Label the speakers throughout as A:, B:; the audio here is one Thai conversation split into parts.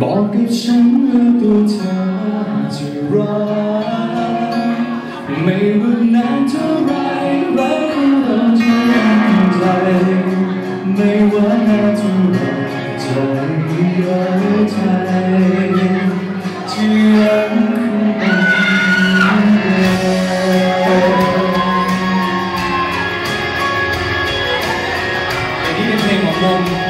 A: บอกกับฉันว่าตัวเธอจะรักไม่ว่านานเท่าไรรักของเราจะยังไกลไม่ว่านานเท่าไรจะไม่ยอมใจที่ยังคงเป็นเดิม
B: อันนี้เป็นเพลงของวง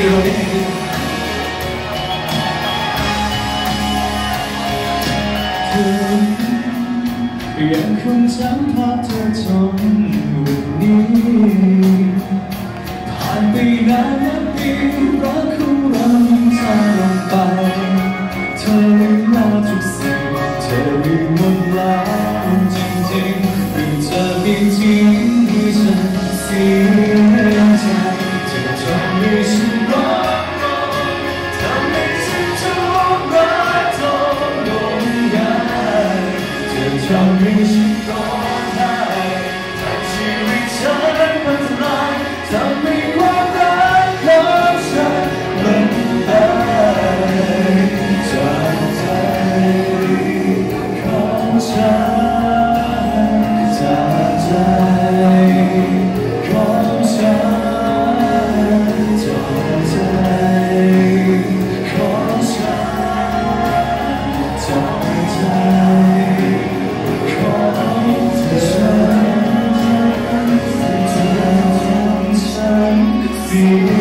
A: ขอ
B: เสียงดนตรีเราได้ไหมพี่
A: เธอยังคงจำภาพเธอ เสียใจ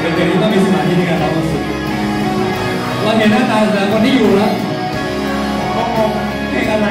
A: เป็
B: นเพลงที่ต้องมีสมาธิในการร้องสุดเราเห็นหน้าตาแต่ละคนที่อยู่แล้วก็งงเพลงอะไร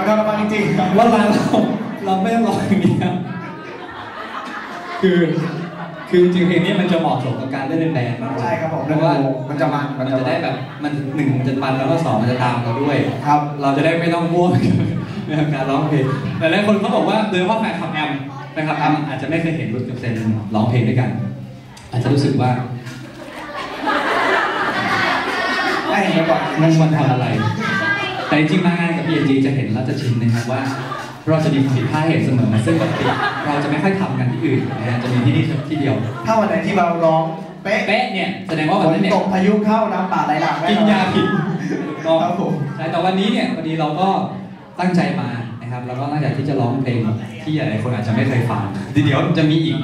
C: เอาทรมานจริงๆครับ
B: ว่าร้านเราเราไม่ต้องร้องอย่างนี้ครับคือคือจริงๆเพลงนี้มันจะเหมาะสมกับการเล่นเป็นแบนด์มากกว่า
C: ใช่ครับผม
B: เพราะว่า
C: มันจะมัน
B: มันจะได้แบบมันหนึ่งมันจะมันแล้วก็สองมันจะตามเราด้วย
C: ครับ
B: เราจะได้ไม่ต้องม่วงกับการร้องเพลงแต่หลายคนเขาบอกว่าโดยเฉพาะแฟนคลับแอมแฟนคลับแอมอาจจะไม่เคยเห็นรุ่นกับเซนร้องเพลงด้วยกัน อาจจะรู้สึกว่า
C: ให้เห็นไปก่อน
B: มันมันทำอะไร แต่จริงๆมางานกับ PNG จะเห็นแล้วจะชินนะครับว่า เราจะมีผิดพลาดเหตุเสมอซึ่งปกติเราจะไม่ค่อยทำกันที่อื่นนะฮะจะมีที่นี่ที่เดียว
C: ถ้าวันไหนที่เราร้องเป๊ะ
B: เป๊ะเนี่ยแสดงว่า
C: ฝ
B: วัน
C: น
B: นั้นเนี่ย
C: ตกพายุเข้าน้ำป่าไหลหลากแน่
B: กิน
C: นอน
B: ยาผิดถูกต้อง
C: ครับผม
B: ใช่แต่วันนี้เนี่ยพอดีเราก็ตั้งใจมานะครับ แล้วก็ตั้งใจที่จะร้องเพลงที่หลายๆคนอาจจะไม่เคยฟังทีเดี๋ยวจะมีอีก